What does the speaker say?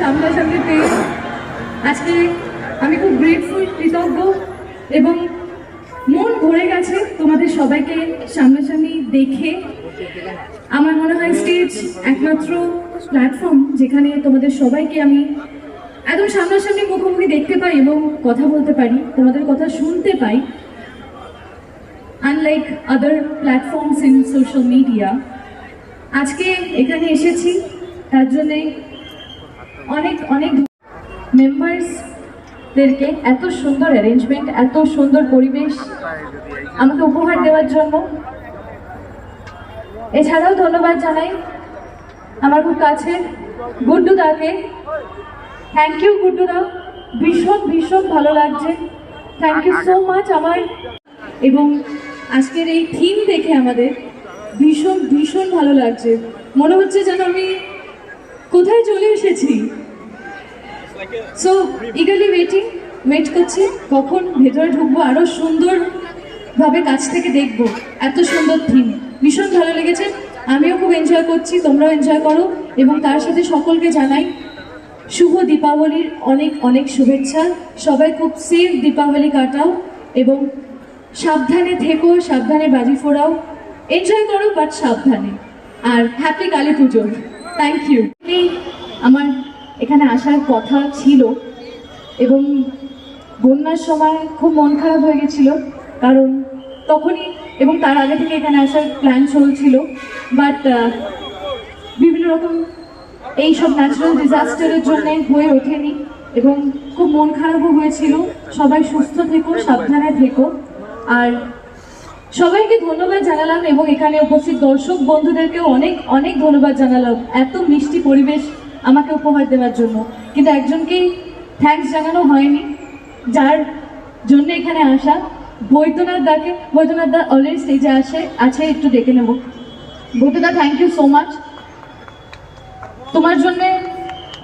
সামনাসামনি পেয়ে আজকে আমি খুব গ্রেটফুল কৃতজ্ঞ এবং মন ভরে গেছে তোমাদের সবাইকে সামনাসামনি দেখে। আমার মনে হয় স্টেজ একমাত্র প্ল্যাটফর্ম যেখানে তোমাদের সবাইকে আমি একদম সামনাসামনি মুখোমুখি দেখতে পাই এবং কথা বলতে পারি, তোমাদের কথা শুনতে পাই। Unlike other platforms in social media আজকে এখানে এসেছি, তার জন্যে অনেক অনেক মেম্বার্সদেরকে এত সুন্দর অ্যারেঞ্জমেন্ট এত সুন্দর পরিবেশ আমাকে উপহার দেওয়ার জন্য। এছাড়াও ধন্যবাদ জানাই আমার খুব কাছে গুড্ডু দাকে থ্যাংক ইউ গুড্ডু দা ভীষণ ভীষণ ভালো লাগছে। থ্যাংক ইউ সো মাচ আমার। এবং আজকের এই থিম দেখে আমাদের ভীষণ ভীষণ ভালো লাগছে। মনে হচ্ছে যেন আমি কোথায় চলে এসেছি? সো ইগালি ওয়েটিং ওয়েট করছি। কখন ভেতরে ঢুকবো? আরও সুন্দর ভাবে কাছ থেকে দেখব। এত সুন্দর থিম ভীষণ ভালো লেগেছে। আমিও খুব এনজয় করছি, তোমরাও এনজয় করো। এবং তার সাথে সকলকে জানাই শুভ দীপাবলির অনেক অনেক শুভেচ্ছা। সবাই খুব সেফ দীপাবলি কাটাও এবং সাবধানে থেকো, সাবধানে বাজি ফোড়াও। এনজয় করো বাট সাবধানে। আর happy Kali Puja thank you আমার এখানে আসার কথা ছিল এবং বন্যার সময় খুব মন খারাপ হয়ে গেছিল, কারণ তখনই এবং তার আগে থেকে এখানে আসার প্ল্যান চলছিল বাট বিভিন্ন রকম এইসব ন্যাচারাল ডিজাস্টারের জন্য হয়ে ওঠেনি এবং খুব মন খারাপও হয়েছিল। সবাই সুস্থ থেকো, সাবধানে থেকো। আর সবাইকে ধন্যবাদ জানালাম এবং এখানে উপস্থিত দর্শক বন্ধুদেরকেও অনেক অনেক ধন্যবাদ জানালাম। এত মিষ্টি পরিবেশ আমাকে উপহার দেওয়ার জন্য। কিন্তু একজনকেই থ্যাংকস জানানো হয়নি, যার জন্য এখানে আসা। বৈদ্যনাথ দাকে, বৈদ্যনাথ দা অলরেডি স্টেজে আসে, আছে, একটু ডেকে নেব। বৈদ্যদা থ্যাংক ইউ সো মাচ তোমার জন্য